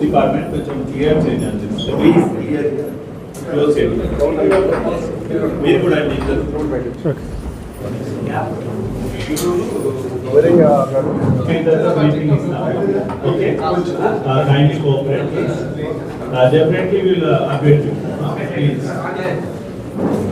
Department में जो clear थे ना प्लीज़ क्लियर क्लोज है मेरे को डाल दीजिए Wearing a okay, that's a meeting is now. Okay, uh, kindly cooperate, please. Uh, definitely will uh, update you. Uh, please.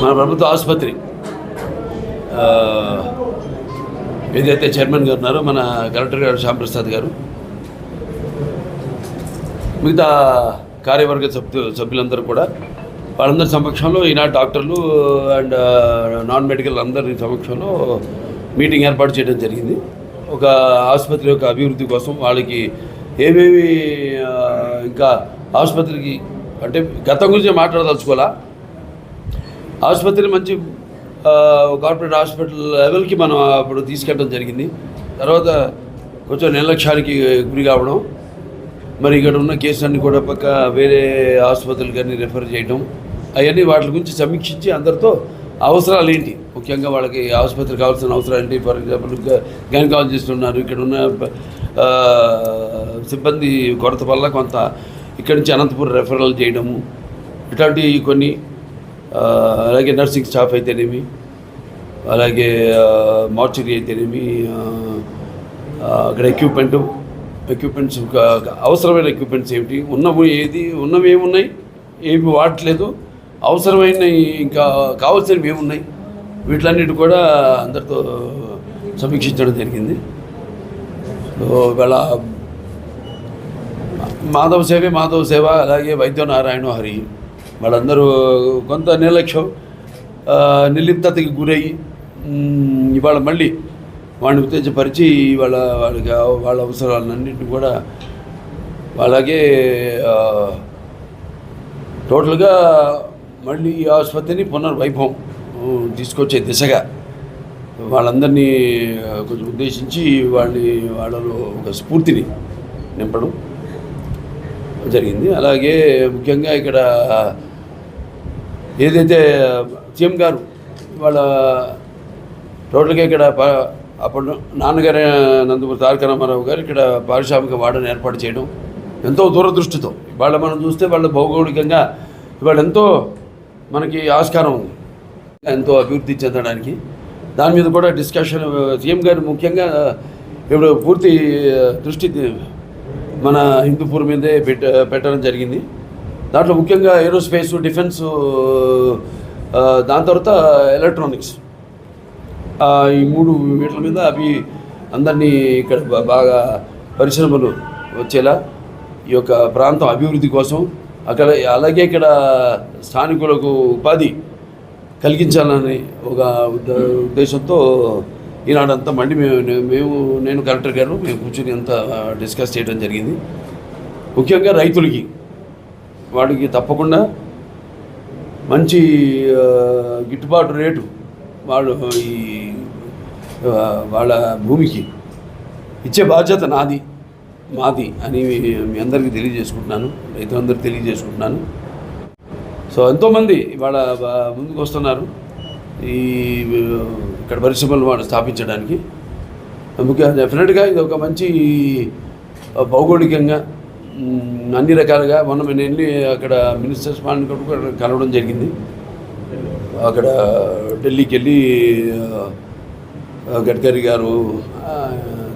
మన ప్రభుత్వ ఆసుపత్రి. ఏదైతే చైర్మన్ గారు ఉన్నారో మన కలెక్టర్ గారు శ్యాంప్రసాద్ గారు. మిగతా కార్యవర్గ సభ్యు సభ్యులందరూ కూడా వాళ్ళందరి సమక్షంలో ఈనాడు డాక్టర్లు అండ్ నాన్ మెడికల్ అందరి సమక్షంలో మీటింగ్ ఏర్పాటు చేయడం జరిగింది. ఒక ఆసుపత్రి యొక్క అభివృద్ధి కోసం వాళ్ళకి ఏమేమి ఇంకా ఆసుపత్రికి అంటే గతం గురించి మాట్లాడదలుచుకోవాలా? ఆసుపత్రి మంచి కార్పొరేట్ హాస్పిటల్ లెవెల్కి మనం అప్పుడు తీసుకెళ్ళడం జరిగింది. తర్వాత కొంచెం నిర్లక్ష్యానికి గురి కావడం మరి ఇక్కడ ఉన్న కేసులన్నీ కూడా పక్క వేరే ఆసుపత్రులు కానీ రెఫర్ చేయడం అవన్నీ వాటి గురించి సమీక్షించి అందరితో అవసరాలు ఏంటి? ముఖ్యంగా వాళ్ళకి ఆసుపత్రికి కావాల్సిన అవసరాలు ఏంటి? ఫర్ ఎగ్జాంపుల్ గైనకాలజిస్ట్ ఉన్నారు ఇక్కడ ఉన్న సిబ్బంది కొరత వల్ల కొంత ఇక్కడి నుంచి అనంతపురం రెఫరల్ చేయడము ఇట్లాంటివి కొన్ని అలాగే నర్సింగ్ స్టాఫ్ అయితేనేమి అలాగే మార్చురీ అయితేనేమి అక్కడ ఎక్విప్మెంటు ఎక్విప్మెంట్స్ అవసరమైన ఎక్విప్మెంట్స్ ఏమిటి? ఉన్నవి ఏది? ఉన్నవి ఏమున్నాయి? ఏమి వాడట్లేదు. అవసరమైన ఇంకా కావాల్సినవి ఏమున్నాయి? వీటిలన్నిటి కూడా అందరితో సమీక్షించడం జరిగింది. ఇవాళ మాధవ సేవే మాధవ సేవ అలాగే వైద్య నారాయణ హరి. వాళ్ళందరూ కొంత నిర్లక్ష్యం నిర్లిప్తతకి గురయ్యి ఇవాళ మళ్ళీ వాడిని ఉత్తేజపరిచి వాళ్ళ వాళ్ళకి వాళ్ళ అవసరాలన్నింటినీ కూడా అలాగే టోటల్గా మళ్ళీ ఈ ఆసుపత్రిని పునర్వైభవం తీసుకొచ్చే దిశగా వాళ్ళందరినీ కొంచెం ఉద్దేశించి వాళ్ళని వాళ్ళలో ఒక స్ఫూర్తిని నింపడం జరిగింది. అలాగే ముఖ్యంగా ఇక్కడ ఏదైతే సీఎం గారు వాళ్ళ టోటల్గా ఇక్కడ ప- అప్పుడు నాన్నగారు నందమూరి తారక రామారావు గారు ఇక్కడ పారిశ్రామిక వాడని ఏర్పాటు చేయడం ఎంతో దూరదృష్టితో. ఇవాళ మనం చూస్తే వాళ్ళ భౌగోళికంగా ఇవాళ ఎంతో మనకి ఆస్కారం ఉంది. ఎంతో అభివృద్ధి చెందడానికి. దాని మీద కూడా డిస్కషన్ సీఎం గారు ముఖ్యంగా ఇప్పుడు పూర్తి దృష్టి మన హిందూపూర్ మీదే పెట్ట పెట్టడం జరిగింది. దాంట్లో ముఖ్యంగా ఏరోస్పేస్ డిఫెన్స్ దాని తర్వాత ఎలక్ట్రానిక్స్. ఈ మూడు వీటి మీద అవి అందరినీ ఇక్కడ బాగా పరిశ్రమలు వచ్చేలా ఈ యొక్క ప్రాంతం అభివృద్ధి కోసం అక్కడ అలాగే ఇక్కడ స్థానికులకు ఉపాధి కలిగించాలని ఒక ఉద్దేశంతో ఈనాడంతా మళ్ళీ మేము మేము నేను కలెక్టర్ గారు మేము కూర్చొని అంతా డిస్కస్ చేయడం జరిగింది. ముఖ్యంగా రైతులకి వాడికి తప్పకుండా మంచి గిట్టుబాటు రేటు వాళ్ళు ఈ వాళ్ళ భూమికి ఇచ్చే బాధ్యత నాది మాది అని మీ అందరికీ తెలియజేసుకుంటున్నాను రైతులందరికీ తెలియజేసుకుంటున్నాను. సో ఎంతోమంది ఇవాళ ముందుకు వస్తున్నారు ఈ ఇక్కడ పరిశ్రమలు వాళ్ళు స్థాపించడానికి. ముఖ్యంగా డెఫినెట్గా ఇది ఒక మంచి భౌగోళికంగా అన్ని రకాలుగా మొన్న నేను వెళ్ళి అక్కడ మినిస్టర్స్ పాలన కూడా కలవడం జరిగింది. అక్కడ ఢిల్లీకి వెళ్ళి గడ్కరీ గారు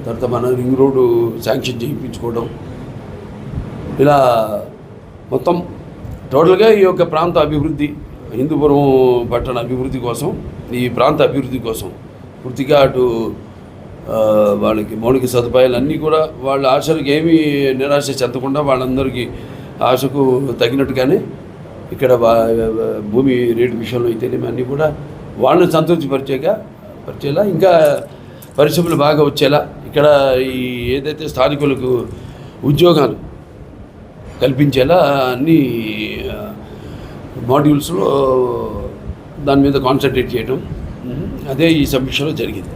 తర్వాత మన రింగ్ రోడ్డు శాంక్షన్ చేయించుకోవడం. ఇలా మొత్తం టోటల్గా ఈ యొక్క ప్రాంత అభివృద్ధి హిందూపురం పట్టణ అభివృద్ధి కోసం ఈ ప్రాంత అభివృద్ధి కోసం పూర్తిగా అటు వాళ్ళకి మౌలిక సదుపాయాలు అన్నీ కూడా వాళ్ళ ఆశలకు ఏమీ నిరాశ చెందకుండా వాళ్ళందరికీ ఆశకు తగినట్టుగానే ఇక్కడ భూమి రేటు విషయంలో అయితేనేమి అన్నీ కూడా వాళ్ళని సంతృప్తిపరిచేగా పరిచేలా ఇంకా పరిశ్రమలు బాగా వచ్చేలా. ఇక్కడ ఈ ఏదైతే స్థానికులకు ఉద్యోగాలు కల్పించేలా అన్ని మాడ్యూల్స్లో దాని మీద కాన్సన్ట్రేట్ చేయడం అదే ఈ సమీక్షలో జరిగింది.